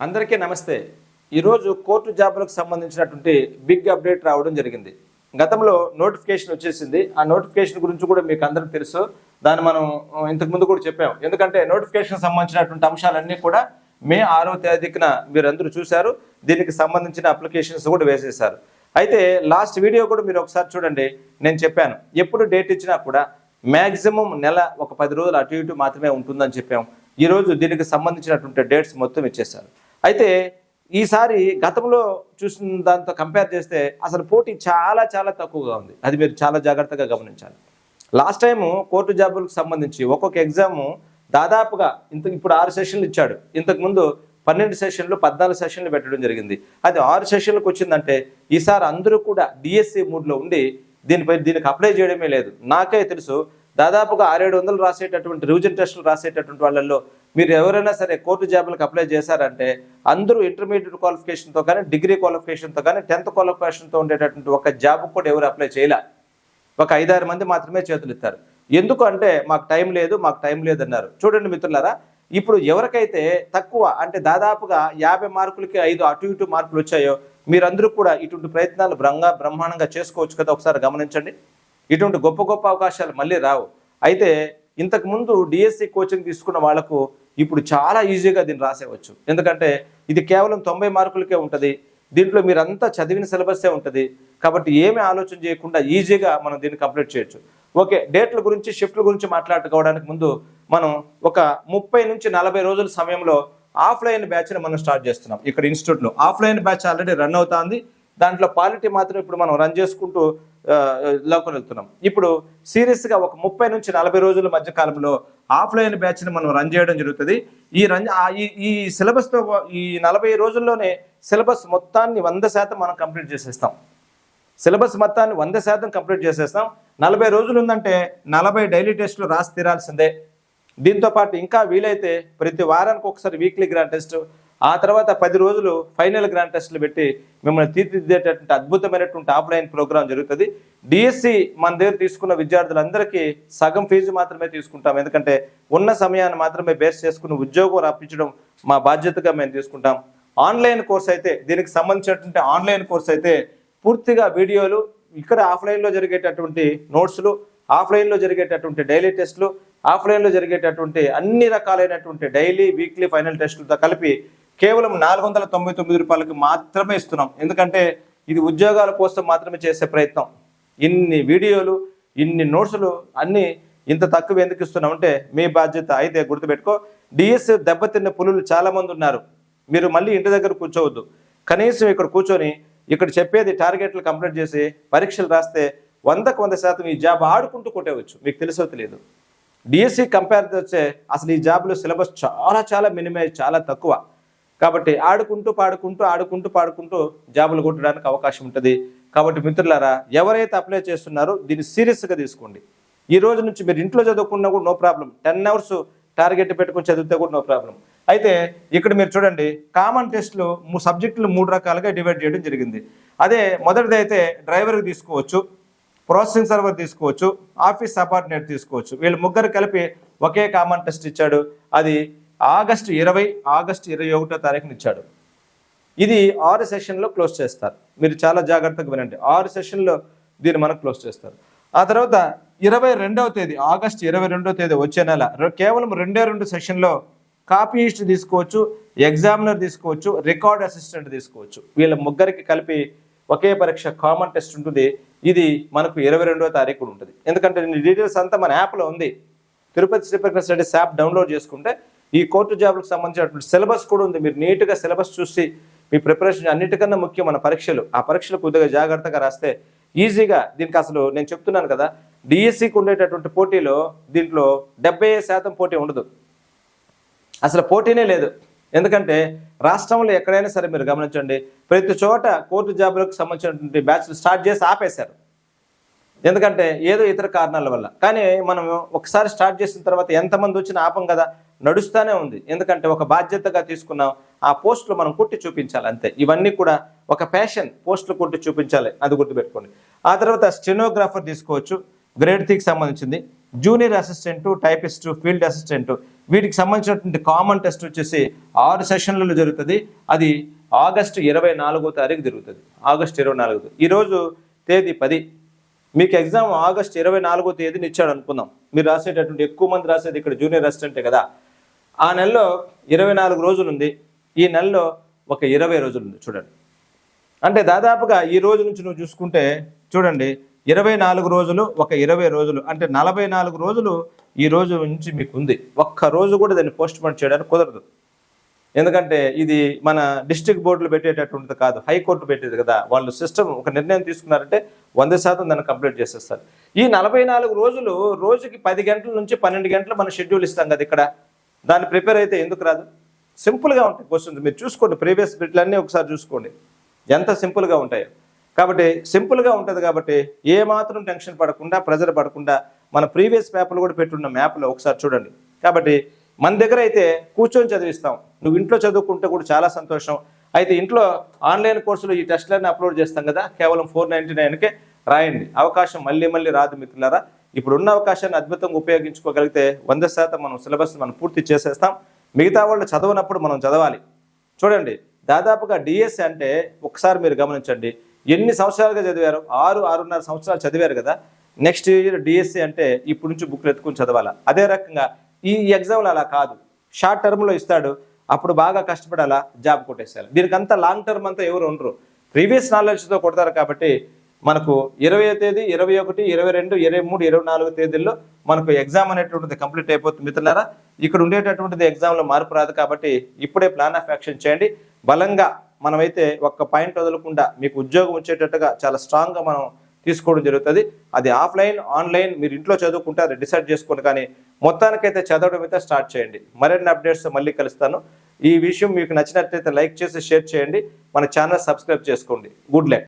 అందరికీ నమస్తే. ఈరోజు కోర్టు జాబులకు సంబంధించినటువంటి బిగ్ అప్డేట్ రావడం జరిగింది. గతంలో నోటిఫికేషన్ వచ్చేసింది. ఆ నోటిఫికేషన్ గురించి కూడా మీకు అందరికి తెలుసు. దాన్ని మనం ఇంతకుముందు ఇంతకు ముందు కూడా చెప్పాం. ఎందుకంటే నోటిఫికేషన్ సంబంధించినటువంటి అంశాలన్నీ కూడా మే ఆరో తేదీన మీరందరూ చూశారు. దీనికి సంబంధించిన అప్లికేషన్స్ కూడా వేసేశారు. అయితే లాస్ట్ వీడియో కూడా మీరు ఒకసారి చూడండి. నేను చెప్పాను. ఎప్పుడు డేట్ ఇచ్చినా కూడా మ్యాక్సిమం నెల ఒక పది రోజులు అటు ఇటు మాత్రమే ఉంటుందని చెప్పాం. ఈరోజు దీనికి సంబంధించినటువంటి డేట్స్ మొత్తం ఇచ్చేశారు. అయితే ఈసారి గతంలో చూసిన దాంతో కంపేర్ చేస్తే అసలు పోటీ చాలా చాలా తక్కువగా ఉంది. అది మీరు చాలా జాగ్రత్తగా గమనించాలి. లాస్ట్ టైం కోర్టు జాబులకు సంబంధించి ఒక్కొక్క ఎగ్జామ్ దాదాపుగా ఇంత ఇప్పుడు ఆరు సెషన్లు ఇచ్చాడు. ఇంతకు ముందు పన్నెండు సెషన్లు పద్నాలుగు సెషన్లు పెట్టడం జరిగింది. అది ఆరు సెషన్లకు వచ్చిందంటే ఈసారి అందరూ కూడా డిఎస్సి మూడ్లో ఉండి దీనిపై దీనికి అప్లై చేయడమే లేదు. నాకే తెలుసు దాదాపుగా ఆరేడు వందలు రాసేటటువంటి రివిజన్ టెస్టులు రాసేటటువంటి వాళ్ళల్లో మీరు ఎవరైనా సరే కోర్టు జాబులకు అప్లై చేశారంటే అందరూ ఇంటర్మీడియట్ క్వాలిఫికేషన్తో కానీ డిగ్రీ క్వాలిఫికేషన్తో కానీ టెన్త్ క్వాలిఫికేషన్తో ఉండేటటువంటి ఒక జాబ్కి కూడా ఎవరు అప్లై చేయలే. ఒక ఐదారు మంది మాత్రమే చేతులు ఇస్తారు ఎందుకు అంటే మాకు టైం లేదు మాకు టైం లేదన్నారు. చూడండి మిత్రులారా ఇప్పుడు ఎవరికైతే తక్కువ అంటే దాదాపుగా యాభై మార్కులకి ఐదు అటు ఇటు మార్కులు వచ్చాయో మీరందరూ కూడా ఇటువంటి ప్రయత్నాలు బ్రంగా బ్రహ్మాండంగా చేసుకోవచ్చు కదా ఒకసారి గమనించండి. ఇటువంటి గొప్ప గొప్ప అవకాశాలు మళ్ళీ రావు. అయితే ఇంతకు ముందు డిఎస్సి కోచింగ్ తీసుకున్న వాళ్ళకు ఇప్పుడు చాలా ఈజీగా దీన్ని రాసేవచ్చు. ఎందుకంటే ఇది కేవలం తొంభై మార్కులకే ఉంటుంది. దీంట్లో మీరంతా చదివిన సిలబస్సే ఉంటుంది. కాబట్టి ఏమీ ఆలోచన చేయకుండా ఈజీగా మనం దీన్ని కంప్లీట్ చేయొచ్చు. ఓకే డేట్ల గురించి షిఫ్ట్ల గురించి మాట్లాడుకోవడానికి ముందు మనం ఒక ముప్పై నుంచి నలభై రోజుల సమయంలో ఆఫ్లైన్ బ్యాచ్ని మనం స్టార్ట్ చేస్తున్నాం. ఇక్కడ ఇన్స్టిట్యూట్లో ఆఫ్లైన్ బ్యాచ్ ఆల్రెడీ రన్ అవుతుంది. దాంట్లో పాలిటీ మాత్రం ఇప్పుడు మనం రన్ చేసుకుంటూ ఆ, లోపల వెళ్తున్నాం. ఇప్పుడు సీరియస్గా ఒక ముప్పై నుంచి నలభై రోజుల మధ్య కాలంలో ఆఫ్లైన్ బ్యాచ్ని మనం రన్ చేయడం జరుగుతుంది. ఈ రన్ ఈ ఈ సిలబస్తో ఈ నలభై రోజుల్లోనే సిలబస్ మొత్తాన్ని వంద శాతం మనం కంప్లీట్ చేసేస్తాం. సిలబస్ మొత్తాన్ని వంద శాతం కంప్లీట్ చేసేస్తాం. నలభై రోజులు ఉందంటే నలభై డైలీ టెస్టులు రాసి తీరాల్సిందే. దీంతో పాటు ఇంకా వీలైతే ప్రతి వారానికి ఒకసారి వీక్లీ గ్రాండ్ టెస్ట్ ఆ తర్వాత పది రోజులు ఫైనల్ గ్రాండ్ టెస్ట్లు పెట్టి మిమ్మల్ని తీర్చిదిద్దేటటువంటి అద్భుతమైనటువంటి ఆఫ్లైన్ ప్రోగ్రామ్ జరుగుతుంది. డిఎస్సి మన దగ్గర తీసుకున్న విద్యార్థులందరికీ సగం ఫీజు మాత్రమే తీసుకుంటాం. ఎందుకంటే ఉన్న సమయాన్ని మాత్రమే బేస్ చేసుకుని ఉద్యోగం రప్పించడం మా బాధ్యతగా మేము తీసుకుంటాం. ఆన్లైన్ కోర్స్ అయితే దీనికి సంబంధించినటువంటి ఆన్లైన్ కోర్స్ అయితే పూర్తిగా వీడియోలు ఇక్కడ ఆఫ్లైన్లో జరిగేటటువంటి నోట్స్లు ఆఫ్లైన్లో జరిగేటటువంటి డైలీ టెస్టులు ఆఫ్లైన్లో జరిగేటటువంటి అన్ని రకాలైనటువంటి డైలీ వీక్లీ ఫైనల్ టెస్టులతో కలిపి కేవలం నాలుగు వందల తొంభై తొమ్మిది రూపాయలకు మాత్రమే ఇస్తున్నాం. ఎందుకంటే ఇది ఉద్యోగాల కోసం మాత్రమే చేసే ప్రయత్నం. ఇన్ని వీడియోలు ఇన్ని నోట్సులు అన్నీ ఇంత తక్కువ ఎందుకు ఇస్తున్నాం అంటే మీ బాధ్యత. అయితే గుర్తుపెట్టుకో డిఎస్ దెబ్బతిన్న పులులు చాలామంది ఉన్నారు. మీరు మళ్ళీ ఇంటి దగ్గర కూర్చోవద్దు. కనీసం ఇక్కడ కూర్చొని ఇక్కడ చెప్పేది టార్గెట్లు కంప్లీట్ చేసి పరీక్షలు రాస్తే వందకు వంద శాతం ఈ జాబ్ ఆడుకుంటూ కొట్టేవచ్చు. మీకు తెలిసో తెలియదు. డిఎస్సి కంపేర్ వచ్చే అసలు ఈ జాబ్లో సిలబస్ చాలా చాలా మినిమైజ్ చాలా తక్కువ. కాబట్టి ఆడుకుంటూ పాడుకుంటూ ఆడుకుంటూ పాడుకుంటూ జాబులు కొట్టడానికి అవకాశం ఉంటుంది. కాబట్టి మిత్రులారా ఎవరైతే అప్లై చేస్తున్నారో దీన్ని సీరియస్గా తీసుకోండి. ఈ రోజు నుంచి మీరు ఇంట్లో చదువుకున్నా కూడా no problem ten hours target పెట్టుకుని చదివితే కూడా నో ప్రాబ్లం అయితే ఇక్కడ మీరు చూడండి కామన్ టెస్ట్లు మూ సబ్జెక్టులు మూడు రకాలుగా డివైడ్ చేయడం జరిగింది. అదే మొదటిది అయితే డ్రైవర్కి తీసుకోవచ్చు ప్రాసెసింగ్ సర్వర్ తీసుకోవచ్చు ఆఫీస్ సబార్డినేట్ తీసుకోవచ్చు. వీళ్ళు ముగ్గురు కలిపి ఒకే కామన్ టెస్ట్ ఇచ్చాడు. అది ఆగస్టు ఇరవై ఆగస్టు ఇరవై ఒకటో తారీఖున ఇచ్చాడు. ఇది ఆరు సెషన్లో క్లోజ్ చేస్తారు. మీరు చాలా జాగ్రత్తగా వినండి. ఆరు సెషన్లో దీన్ని మనకు క్లోజ్ చేస్తారు. ఆ తర్వాత ఇరవై రెండవ తేదీ ఆగస్ట్ ఇరవై రెండవ తేదీ వచ్చే నెల కేవలం రెండే రెండు సెషన్లో కాపీయిస్ట్ తీసుకోవచ్చు ఎగ్జామినర్ తీసుకోవచ్చు రికార్డ్ అసిస్టెంట్ తీసుకోవచ్చు. వీళ్ళ ముగ్గురికి కలిపి ఒకే పరీక్ష కామన్ టెస్ట్ ఉంటుంది. ఇది మనకు ఇరవై రెండవ తారీఖు ఉంటుంది. ఎందుకంటే డీటెయిల్స్ అంతా మన యాప్లో ఉంది. Tirupati Sriprakash studies app download చేసుకుంటే ఈ కోర్టు జాబులకు సంబంధించినటువంటి సిలబస్ కూడా ఉంది. మీరు నీట్గా సిలబస్ చూసి మీ ప్రిపరేషన్ అన్నిటికన్నా ముఖ్యం మన పరీక్షలు. ఆ పరీక్షలు కొద్దిగా జాగ్రత్తగా రాస్తే ఈజీగా దీనికి అసలు నేను చెప్తున్నాను కదా డిఎస్సికి ఉండేటటువంటి పోటీలో దీంట్లో డెబ్బై శాతం పోటీ ఉండదు. అసలు పోటీనే లేదు. ఎందుకంటే రాష్ట్రంలో ఎక్కడైనా సరే మీరు గమనించండి ప్రతి చోట కోర్టు జాబులకు సంబంధించినటువంటి బ్యాచ్లు స్టార్ట్ చేసి ఆపేశారు. ఎందుకంటే ఏదో ఇతర కారణాల వల్ల. కానీ మనం ఒకసారి స్టార్ట్ చేసిన తర్వాత ఎంతమంది వచ్చినా ఆపం కదా. నడుస్తూనే ఉంది. ఎందుకంటే ఒక బాధ్యతగా తీసుకున్నాం ఆ పోస్టులు మనం కుట్టి చూపించాలి అంతే. ఇవన్నీ కూడా ఒక ప్యాషన్ పోస్టులు కుట్టి చూపించాలి. అది గుర్తుపెట్టుకోండి. ఆ తర్వాత స్టెనోగ్రాఫర్ తీసుకోవచ్చు. గ్రేడ్ త్రీకి సంబంధించింది. Junior assistant typist field assistant వీటికి సంబంధించినటువంటి కామన్ టెస్ట్ వచ్చేసి ఆరు సెషన్లలో జరుగుతుంది. అది ఆగస్టు ఇరవై నాలుగో తారీఖు జరుగుతుంది. ఆగస్టు ఇరవై నాలుగు ఈరోజు తేదీ పది. మీకు ఎగ్జామ్ ఆగస్ట్ ఇరవై నాలుగో తేదీని ఇచ్చాడు అనుకుందాం. మీరు రాసేటటువంటి ఎక్కువ మంది రాసేది ఇక్కడ జూనియర్ అసిస్టెంటే కదా. ఆ నెలలో ఇరవై నాలుగు రోజులు ఉంది ఈ నెలలో ఒక ఇరవై రోజులు ఉంది చూడండి. అంటే దాదాపుగా ఈ రోజు నుంచి నువ్వు చూసుకుంటే చూడండి ఇరవై నాలుగు రోజులు ఒక ఇరవై రోజులు. అంటే నలభై నాలుగు రోజులు ఈ రోజు నుంచి మీకు ఉంది ఒక్క రోజు కూడా దాన్ని పోస్ట్ చేయడానికి కుదరదు. ఎందుకంటే ఇది మన డిస్టిక్ బోర్డులు పెట్టేటటువంటిది కాదు. హైకోర్టు పెట్టేది కదా. వాళ్ళు సిస్టమ్ ఒక నిర్ణయం తీసుకున్నారంటే వంద శాతం దాన్ని కంప్లీట్ చేసేస్తారు. ఈ నలభై నాలుగు రోజులు రోజుకి పది గంటల నుంచి పన్నెండు గంటలు మనం షెడ్యూల్ ఇస్తాం కదా ఇక్కడ. దాన్ని ప్రిపేర్ అయితే ఎందుకు రాదు? సింపుల్గా ఉంటాయి క్వశ్చన్స్. మీరు చూసుకోండి ప్రీవియస్ బిట్లన్నీ ఒకసారి చూసుకోండి. ఎంత సింపుల్గా ఉంటాయో. కాబట్టి సింపుల్గా ఉంటుంది కాబట్టి ఏ మాత్రం టెన్షన్ పడకుండా ప్రెజర్ పడకుండా మన ప్రీవియస్ పేపర్లు కూడా పెట్టున్న మ్యాప్లో ఒకసారి చూడండి. కాబట్టి మన దగ్గర అయితే కూర్చొని చదివిస్తాం. నువ్వు ఇంట్లో చదువుకుంటే కూడా చాలా సంతోషం. అయితే ఇంట్లో ఆన్లైన్ కోర్సులు ఈ టెస్ట్లన్నీ అప్లోడ్ చేస్తాం కదా కేవలం ఫోర్ నైంటీ నైన్కే రాయండి. అవకాశం మళ్ళీ మళ్ళీ రాదు మిత్రులారా. ఇప్పుడు ఉన్న అవకాశాన్ని అద్భుతంగా ఉపయోగించుకోగలిగితే వంద శాతం మనం సిలబస్ మనం పూర్తి చేసేస్తాం. మిగతా వాళ్ళు చదవనప్పుడు మనం చదవాలి. చూడండి దాదాపుగా డిఎస్సి అంటే ఒకసారి మీరు గమనించండి ఎన్ని సంవత్సరాలుగా చదివారు? ఆరు ఆరున్నర సంవత్సరాలు చదివారు కదా. నెక్స్ట్ ఇయర్ డిఎస్సి అంటే ఇప్పుడు నుంచి బుక్లు ఎత్తుకుని చదవాలా? అదే రకంగా ఈ ఎగ్జామ్లు అలా కాదు. షార్ట్ టర్మ్లో ఇస్తాడు అప్పుడు బాగా కష్టపడాలా? జాబ్ కొట్టేసేయాలి. దీనికి అంత లాంగ్ టర్మ్ అంతా ఎవరు ఉండరు. ప్రీవియస్ నాలెడ్జ్తో కొడతారు కాబట్టి మనకు ఇరవై తేదీ ఇరవై ఒకటి ఇరవై రెండు ఇరవై మూడు ఇరవై నాలుగు తేదీల్లో మనకు ఎగ్జామ్ అనేటువంటిది కంప్లీట్ అయిపోతుంది మిత్రులారా. ఇక్కడ ఉండేటటువంటిది ఎగ్జామ్లో మార్పు రాదు కాబట్టి ఇప్పుడే ప్లాన్ ఆఫ్ యాక్షన్ చేయండి. బలంగా మనమైతే ఒక్క పాయింట్ వదలకుండా మీకు ఉద్యోగం వచ్చేటట్టుగా చాలా స్ట్రాంగ్గా మనం తీసుకోవడం జరుగుతుంది. అది ఆఫ్లైన్ ఆన్లైన్ మీరు ఇంట్లో చదువుకుంటే అది డిసైడ్ చేసుకోండి కానీ మొత్తానికైతే చదవడం అయితే స్టార్ట్ చేయండి. మరిన్ని అప్డేట్స్ మళ్ళీ కలుస్తాను. ఈ విషయం మీకు నచ్చినట్లయితే లైక్ చేసి షేర్ చేయండి. మన ఛానల్ సబ్స్క్రైబ్ చేసుకోండి. Good luck